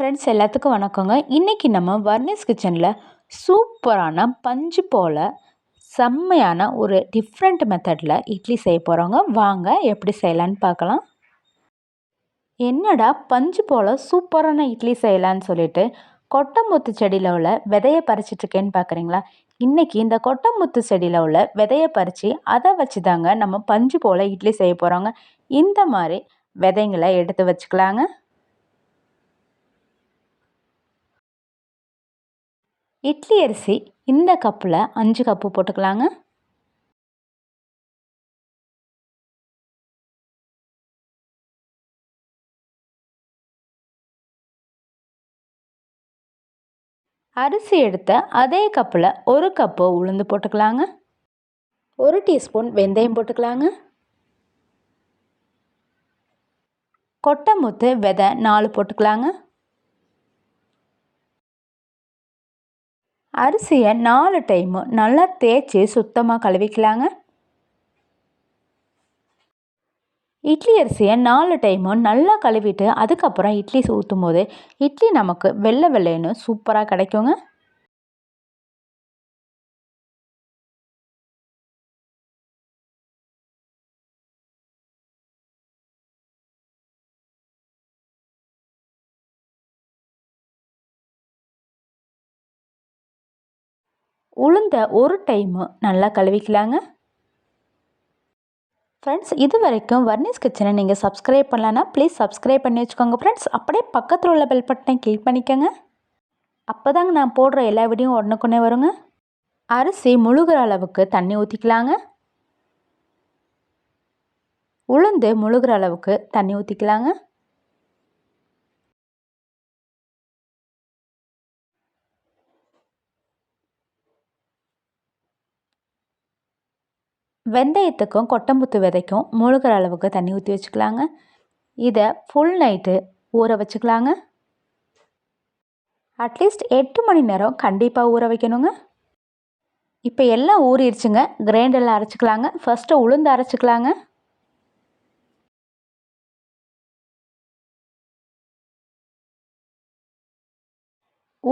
Friends எல்லாத்துக்கும் வணக்கங்க. இன்றைக்கி நம்ம வர்னிஸ் கிச்சனில் சூப்பரான பஞ்சு போல் செம்மையான ஒரு டிஃப்ரெண்ட் மெத்தடில் இட்லி செய்ய போகிறோங்க வாங்க எப்படி செய்யலான்னு பார்க்கலாம். என்னடா பஞ்சு போல் சூப்பரான இட்லி செய்யலான்னு சொல்லிட்டு கொட்டமுத்து செடியில் உள்ள விதையை பறிச்சிட்ருக்கேன்னு பார்க்குறீங்களா? இன்றைக்கி இந்த கொட்டமுத்து செடியில் உள்ள விதையை பறித்து அதை வச்சு தாங்க நம்ம பஞ்சு போல் இட்லி செய்ய போகிறோங்க இந்த மாதிரி விதைங்களை எடுத்து வச்சுக்கலாங்க. இட்லி அரிசி இந்த கப்பில் அஞ்சு கப்பு போட்டுக்கலாங்க. அரிசி எடுத்த அதே கப்பில் ஒரு கப்பு உளுந்து போட்டுக்கலாங்க. ஒரு டீஸ்பூன் வெந்தயம் போட்டுக்கலாங்க. கொட்டை முத்து விதை நாலு போட்டுக்கலாங்க. அரிசியை நாலு டைமு நல்லா தேய்ச்சி சுத்தமாக கழுவிக்கலாங்க. இட்லி அரிசியை நாலு டைமும் நல்லா கழுவிட்டு அதுக்கப்புறம் இட்லி ஊற்றும் போது இட்லி நமக்கு வெள்ளை வெள்ளைன்னு சூப்பராக கிடைக்குங்க. உளுந்த ஒரு டைமு நல்லா கழுவிக்கலாங்க. ஃப்ரெண்ட்ஸ் இது வரைக்கும் வர்னிஸ் கிச்சனை நீங்கள் சப்ஸ்கிரைப் பண்ணலன்னா ப்ளீஸ் சப்ஸ்கிரைப் பண்ணி வச்சுக்கோங்க ஃப்ரெண்ட்ஸ் அப்படியே பக்கத்தில் உள்ள பெல் பட்டனை கிளிக் பண்ணிக்கோங்க. அப்போ தாங்க நான் போடுற எல்லா வீடியும் உடனுக்குன்னே வருங்க. அரிசி முழுகிற அளவுக்கு தண்ணி ஊற்றிக்கலாங்க உளுந்து முழுகிற அளவுக்கு தண்ணி ஊற்றிக்கலாங்க வெந்தயத்துக்கும் கொட்டம்புத்து விதைக்கும் முழுகிற அளவுக்கு தண்ணி ஊற்றி வச்சுக்கலாங்க. இதை ஃபுல் நைட்டு ஊற வச்சுக்கலாங்க. அட்லீஸ்ட் எட்டு மணி நேரம் கண்டிப்பாக ஊற வைக்கணுங்க. இப்போ எல்லாம் ஊறிடுச்சுங்க. கிரைண்டரில் அரைச்சிக்கலாங்க. ஃபஸ்ட்டு உளுந்து அரைச்சிக்கலாங்க.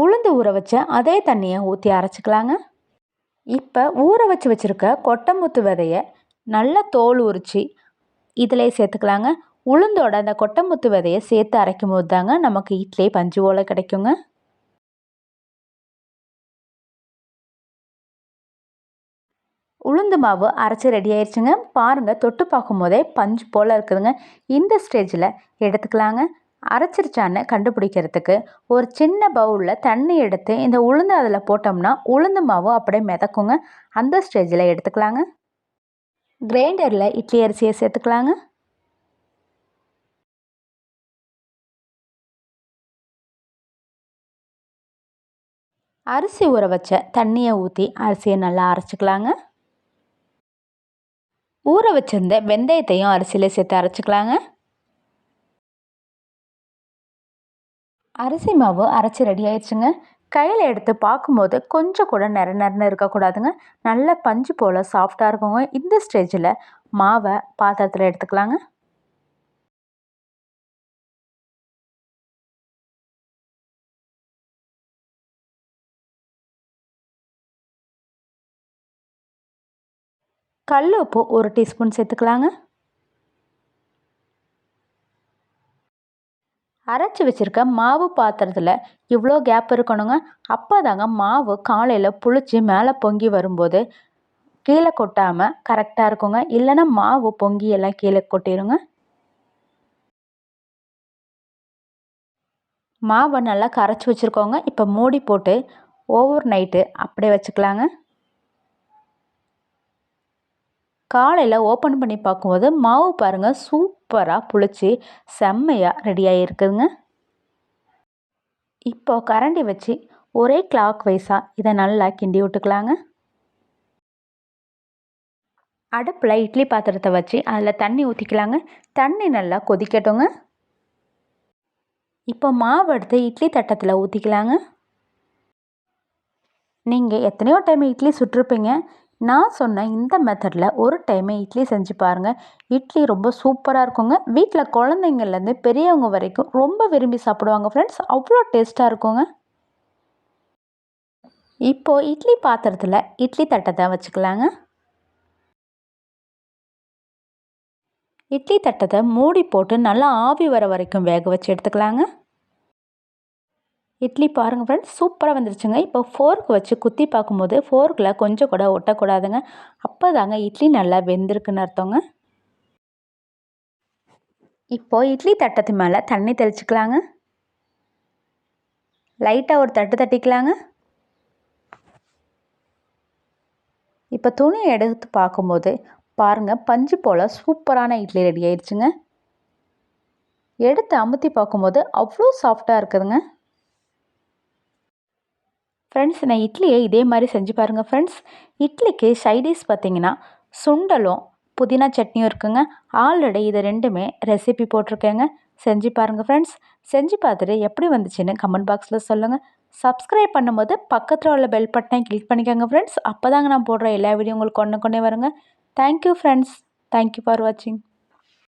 உளுந்து ஊற வச்ச அதே தண்ணியை ஊற்றி அரைச்சிக்கலாங்க. இப்போ ஊற வச்சு வச்சுருக்க கொட்டமுத்து விதையை நல்லா தோல் உரித்து இதிலே சேர்த்துக்கலாங்க. உளுந்தோட அந்த கொட்டமுத்து விதையை சேர்த்து அரைக்கும் போது தாங்க நமக்கு இட்லி பஞ்சு ஓலை கிடைக்குங்க. உளுந்து மாவு அரைச்சி ரெடி ஆயிடுச்சுங்க பாருங்கள் தொட்டு பார்க்கும் போதே பஞ்சு போல் இருக்குதுங்க. இந்த ஸ்டேஜில் எடுத்துக்கலாங்க. அரைச்சிருச்சான்னு கண்டுபிடிக்கிறதுக்கு ஒரு சின்ன பவுலில் தண்ணி எடுத்து இந்த உளுந்து அதில் போட்டோம்னா உளுந்து மாவு அப்படியே மிதக்குங்க. அந்த ஸ்டேஜில் எடுத்துக்கலாங்க. கிரைண்டரில் இட்லி அரிசியை சேர்த்துக்கலாங்க. அரிசி ஊற வச்ச தண்ணியை ஊற்றி அரிசியை நல்லா அரைச்சிக்கலாங்க. ஊற வச்சிருந்த வெந்தயத்தையும் அரிசியில் சேர்த்து அரைச்சிக்கலாங்க. அரிசி மாவு அரைச்சி ரெடி ஆயிடுச்சுங்க. கையில் எடுத்து பார்க்கும்போது கொஞ்சம் கூட நிற நிறன்னு இருக்கக்கூடாதுங்க. நல்ல பஞ்சு போல் சாஃப்டாக இருக்குங்க. இந்த ஸ்டேஜில் மாவை பாத்திரத்தில் எடுத்துக்கலாங்க. கல் உப்பு ஒரு டீஸ்பூன் சேர்த்துக்கலாங்க. அரைச்சி வச்சுருக்க மாவு பாத்திரத்தில் இவ்வளோ கேப் இருக்கணுங்க. அப்போ தாங்க மாவு காலையில் புளிச்சு மேலே பொங்கி வரும்போது கீழே கொட்டாமல் கரெக்டாக இருக்குங்க. இல்லைன்னா மாவு பொங்கி எல்லாம் கீழே கொட்டிடுங்க மாவை நல்லா கரைச்சி வச்சுருக்கோங்க. இப்போ மூடி போட்டு ஓவர் நைட்டு அப்படியே வச்சுக்கலாங்க. காலையில் ஓப்பன் பண்ணி பார்க்கும்போது மாவு பாருங்கள் சூப்பராக புளிச்சு செம்மையாக ரெடியாக இருக்குதுங்க இப்போ கரண்டி வச்சு ஒரே கிளாக் வைஸாக இதை நல்லா கிண்டி விட்டுக்கலாங்க. அடுப்பில் இட்லி பாத்திரத்தை வச்சு அதில் தண்ணி ஊற்றிக்கலாங்க தண்ணி நல்லா கொதிக்கட்டுங்க. இப்போ மாவு எடுத்து இட்லி தட்டத்தில் ஊற்றிக்கலாங்க நீங்கள் எத்தனையோ டைம் இட்லி சுட்டிருப்பீங்க நான் சொன்ன இந்த மெத்தடில் ஒரு டைமே இட்லி செஞ்சு பாருங்கள் இட்லி ரொம்ப சூப்பராக இருக்குங்க. வீட்டில் குழந்தைங்கள்லேருந்து பெரியவங்க வரைக்கும் ரொம்ப விரும்பி சாப்பிடுவாங்க ஃப்ரெண்ட்ஸ் அவ்வளோ டேஸ்ட்டாக இருக்குங்க. இப்போது இட்லி பாத்திரத்தில் இட்லி தட்டை தான் வச்சுக்கலாங்க. இட்லி தட்டத்தை மூடி போட்டு நல்லா ஆவி வர வரைக்கும் வேக வச்சு எடுத்துக்கலாங்க. இட்லி பாருங்கள் ஃப்ரெண்ட்ஸ் சூப்பராக வந்துருச்சுங்க. இப்போ ஃபோர்க் வச்சு குத்தி பார்க்கும்போது ஃபோர்க்கில் கொஞ்சம் கூட ஒட்டக்கூடாதுங்க. அப்போ தாங்க இட்லி நல்லா வெந்திருக்குன்னு அர்த்தங்க. இப்போ இட்லி தட்டத்து மேலே தண்ணி தெளிச்சுக்கலாங்க. லைட்டாக ஒரு தட்டு தட்டிக்கலாங்க. இப்போ துணியை எடுத்து பார்க்கும்போது பாருங்கள் பஞ்சு போல் சூப்பரான இட்லி ரெடி ஆயிடுச்சுங்க. எடுத்து அமுத்தி பார்க்கும்போது அவ்வளோ சாஃப்டாக இருக்குதுங்க. ஃப்ரெண்ட்ஸ் நான் இட்லியை இதே மாதிரி செஞ்சு பாருங்கள் ஃப்ரெண்ட்ஸ் இட்லிக்கு சைடிஷ் பார்த்தீங்கன்னா சுண்டலும் புதினா சட்னியும் இருக்குங்க. ஆல்ரெடி இது ரெண்டுமே ரெசிபி போட்டிருக்கேங்க. செஞ்சு பாருங்கள் ஃப்ரெண்ட்ஸ் செஞ்சு பார்த்துட்டு எப்படி வந்துச்சுன்னு கமெண்ட் பாக்ஸில் சொல்லுங்கள் சப்ஸ்கிரைப் பண்ணும்போது பக்கத்தில் உள்ள பெல் பட்டனை கிளிக் பண்ணிக்கோங்க ஃப்ரெண்ட்ஸ் அப்போ தாங்க நான் போடுற எல்லா வீடியோ உங்களுக்கு கொண்டு கொண்டே வருங்க. தேங்க்யூ ஃப்ரெண்ட்ஸ் தேங்க்யூ ஃபார் வாட்சிங்